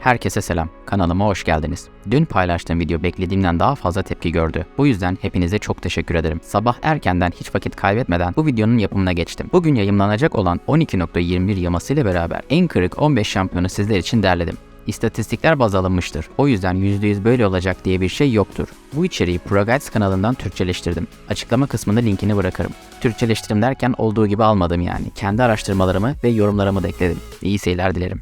Herkese selam. Kanalıma hoş geldiniz. Dün paylaştığım video beklediğimden daha fazla tepki gördü. Bu yüzden hepinize çok teşekkür ederim. Sabah erkenden hiç vakit kaybetmeden bu videonun yapımına geçtim. Bugün yayımlanacak olan 12.21 yaması ile beraber en kırık 15 şampiyonu sizler için derledim. İstatistikler baz alınmıştır. O yüzden %100 böyle olacak diye bir şey yoktur. Bu içeriği ProGuides kanalından Türkçeleştirdim. Açıklama kısmında linkini bırakırım. Türkçeleştirim derken olduğu gibi almadım yani. Kendi araştırmalarımı ve yorumlarımı da ekledim. İyi seyirler dilerim.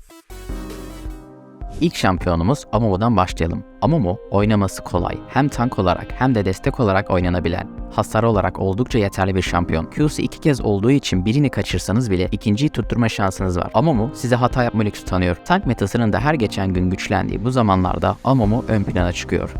İlk şampiyonumuz Amomo'dan başlayalım. Amomo oynaması kolay. Hem tank olarak hem de destek olarak oynanabilen, hasar olarak oldukça yeterli bir şampiyon. Q'su iki kez olduğu için birini kaçırsanız bile ikinciyi tutturma şansınız var. Amomo size hata yapma lüksü tanıyor. Tank metasının da her geçen gün güçlendiği bu zamanlarda Amomo ön plana çıkıyor.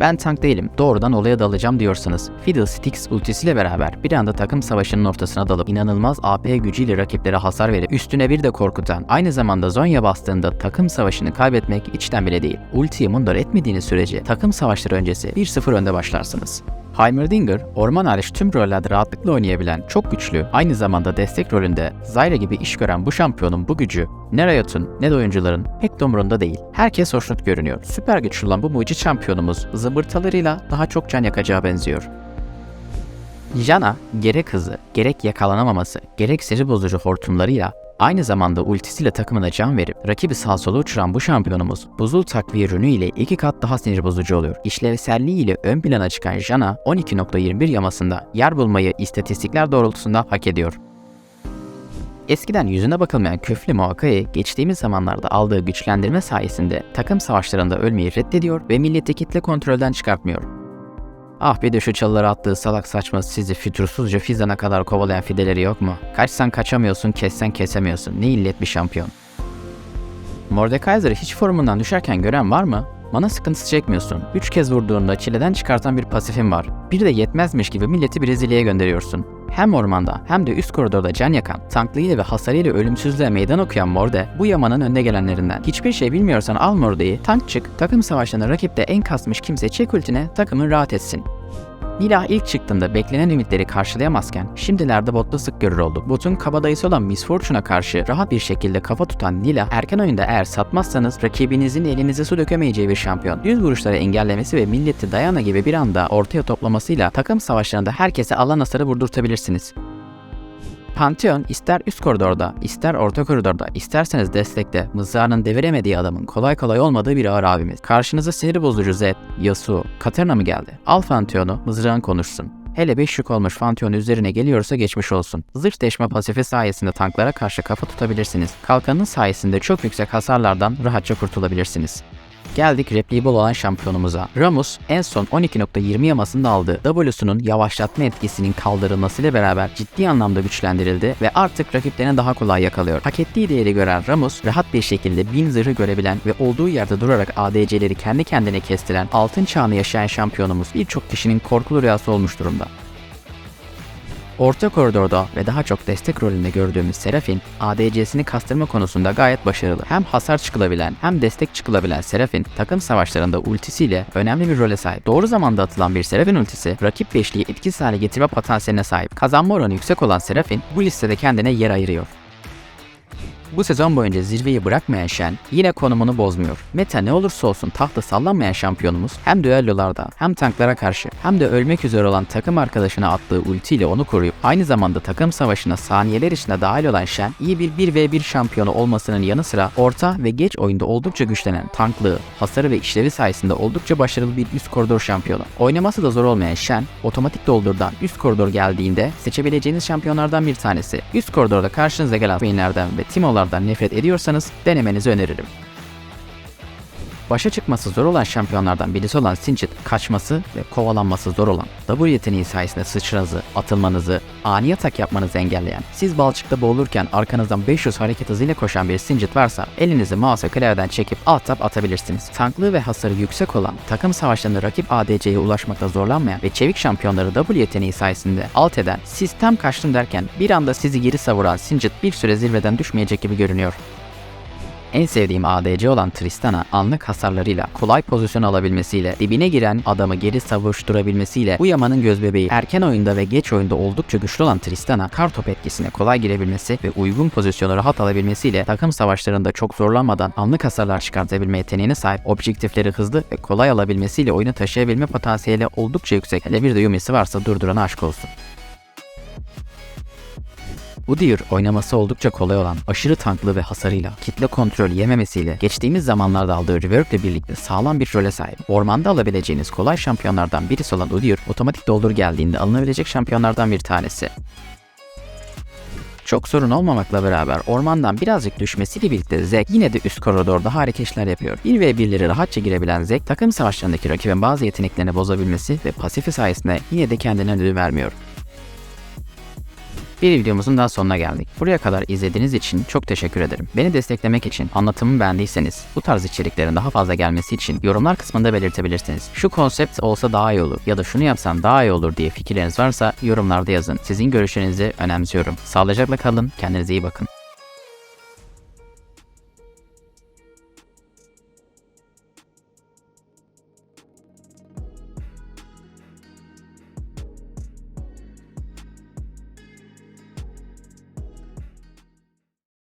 Ben tank değilim, doğrudan olaya dalacağım diyorsanız, Fiddlesticks ultisiyle beraber bir anda takım savaşının ortasına dalıp inanılmaz AP gücüyle rakiplere hasar verip üstüne bir de korkutan, aynı zamanda Zonya bastığında takım savaşını kaybetmek içten bile değil. Ultiyi mundar etmediğiniz sürece takım savaşları öncesi 1-0 önde başlarsınız. Heimerdinger, orman hariç tüm rollerde rahatlıkla oynayabilen, çok güçlü, aynı zamanda destek rolünde Zyra gibi iş gören bu şampiyonun bu gücü ne Riot'un ne de oyuncuların pek de umurunda değil. Herkes hoşnut görünüyor. Süper güçlü olan bu mucit şampiyonumuz zımbırtalarıyla daha çok can yakacağı benziyor. Jana gerek hızı, gerek yakalanamaması, gerek seri bozucu hortumlarıyla Aynı zamanda ultisiyle takımına can verip rakibi sağ sola uçuran bu şampiyonumuz buzul takviye ürünü ile iki kat daha sinir bozucu oluyor. İşlevselliği ile ön plana çıkan Jana 12.21 yamasında yer bulmayı istatistikler doğrultusunda hak ediyor. Eskiden yüzüne bakılmayan küflü Moaka'yı geçtiğimiz zamanlarda aldığı güçlendirme sayesinde takım savaşlarında ölmeyi reddediyor ve milleti kitle kontrolden çıkartmıyor. Ah bir de şu çalılara attığı salak saçma sizi fütursuzca Fizan'a kadar kovalayan fideleri yok mu? Kaçsan kaçamıyorsun, kessen kesemiyorsun. Ne illet bir şampiyon. Mordekaiser'ı hiç formundan düşerken gören var mı? Mana sıkıntısı çekmiyorsun. 3 kez vurduğunda çileden çıkartan bir pasifin var. Bir de yetmezmiş gibi milleti Brezilya'ya gönderiyorsun. Hem ormanda hem de üst koridorda can yakan, tanklıyla ve hasarıyla ölümsüzlüğe meydan okuyan Morde bu yamanın önde gelenlerinden. Hiçbir şey bilmiyorsan al Morde'yi, tank çık, takım savaşlarında rakipte en kasmış kimse çek ultine, takımın rahat etsin. Nilah ilk çıktığında beklenen ümitleri karşılayamazken şimdilerde botta sık görür oldu. Botun kabadayısı olan Miss Fortune'a karşı rahat bir şekilde kafa tutan Nilah erken oyunda eğer satmazsanız rakibinizin elinize su dökemeyeceği bir şampiyon. Düz vuruşları engellemesi ve milleti Diana gibi bir anda ortaya toplamasıyla takım savaşlarında herkese alan hasarı vurdurtabilirsiniz. Pantheon ister üst koridorda, ister orta koridorda, isterseniz destekte mızrağının deviremediği adamın kolay kolay olmadığı bir ağır abimiz. Karşınıza sinir bozucu Zed, Yasuo, Katarina mı geldi? Al Pantheon'u, mızrağın konuşsun. Hele 5 yük olmuş Pantheon üzerine geliyorsa geçmiş olsun. Zırh deşme pasifi sayesinde tanklara karşı kafa tutabilirsiniz. Kalkanın sayesinde çok yüksek hasarlardan rahatça kurtulabilirsiniz. Geldik repliği bol olan şampiyonumuza. Ramus en son 12.20 yamasında aldığı W'sunun yavaşlatma etkisinin kaldırılmasıyla beraber ciddi anlamda güçlendirildi ve artık rakiplerini daha kolay yakalıyor. Hak ettiği değeri gören Ramus rahat bir şekilde 1000 zırhı görebilen ve olduğu yerde durarak ADC'leri kendi kendine kestiren altın çağını yaşayan şampiyonumuz birçok kişinin korkulu rüyası olmuş durumda. Orta koridorda ve daha çok destek rolünde gördüğümüz Serafin, ADC'sini kastırma konusunda gayet başarılı. Hem hasar çıkılabilen hem destek çıkılabilen Serafin, takım savaşlarında ultisiyle önemli bir role sahip. Doğru zamanda atılan bir Serafin ultisi, rakip beşliği etkisiz hale getirme potansiyeline sahip. Kazanma oranı yüksek olan Serafin, bu listede kendine yer ayırıyor. Bu sezon boyunca zirveyi bırakmayan Shen yine konumunu bozmuyor. Meta ne olursa olsun tahta sallanmayan şampiyonumuz hem düellolarda hem tanklara karşı hem de ölmek üzere olan takım arkadaşına attığı ultiyle onu koruyup aynı zamanda takım savaşına saniyeler içinde dahil olan Shen iyi bir 1v1 şampiyonu olmasının yanı sıra orta ve geç oyunda oldukça güçlenen tanklığı, hasarı ve işlevi sayesinde oldukça başarılı bir üst koridor şampiyonu. Oynaması da zor olmayan Shen otomatik doldurdan üst koridor geldiğinde seçebileceğiniz şampiyonlardan bir tanesi. Üst koridorda karşınıza gelen queenlerden ve timolardan nefret ediyorsanız denemenizi öneririm. Başa çıkması zor olan şampiyonlardan birisi olan Singed, kaçması ve kovalanması zor olan, W yeteneği sayesinde sıçranızı, atılmanızı, ani atak yapmanızı engelleyen, siz balçıkta boğulurken arkanızdan 500 hareket hızıyla koşan bir Singed varsa elinizi mouse klavyeden çekip alt tap atabilirsiniz. Tanklığı ve hasarı yüksek olan, takım savaşlarında rakip ADC'ye ulaşmakta zorlanmayan ve çevik şampiyonları W yeteneği sayesinde alt eden, siz tam kaçtım derken bir anda sizi geri savuran Singed bir süre zirveden düşmeyecek gibi görünüyor. En sevdiğim ADC olan Tristana anlık hasarlarıyla kolay pozisyon alabilmesiyle dibine giren adamı geri savuşturabilmesiyle bu Yaman'ın gözbebeği erken oyunda ve geç oyunda oldukça güçlü olan Tristana kartop etkisine kolay girebilmesi ve uygun pozisyonu rahat alabilmesiyle takım savaşlarında çok zorlanmadan anlık hasarlar çıkartabilme yeteneğine sahip objektifleri hızlı ve kolay alabilmesiyle oyunu taşıyabilme potansiyeli oldukça yüksek. Hele bir de Yumi'si varsa durdurana aşk olsun. Udyr oynaması oldukça kolay olan, aşırı tanklı ve hasarıyla, kitle kontrol yememesiyle, geçtiğimiz zamanlarda aldığı rework ile birlikte sağlam bir role sahip. Ormanda alabileceğiniz kolay şampiyonlardan birisi olan Udyr, otomatik doldur geldiğinde alınabilecek şampiyonlardan bir tanesi. Çok sorun olmamakla beraber ormandan birazcık düşmesiyle birlikte Zek yine de üst koridorda harika işler yapıyor. 1v1'leri rahatça girebilen Zek takım savaşlarındaki rakibin bazı yeteneklerini bozabilmesi ve pasifi sayesinde yine de kendine ödül vermiyor. Bir videomuzun daha sonuna geldik. Buraya kadar izlediğiniz için çok teşekkür ederim. Beni desteklemek için anlatımı beğendiyseniz bu tarz içeriklerin daha fazla gelmesi için yorumlar kısmında belirtebilirsiniz. Şu konsept olsa daha iyi olur ya da şunu yapsan daha iyi olur diye fikirleriniz varsa yorumlarda yazın. Sizin görüşlerinizi önemsiyorum. Sağlıcakla kalın, kendinize iyi bakın.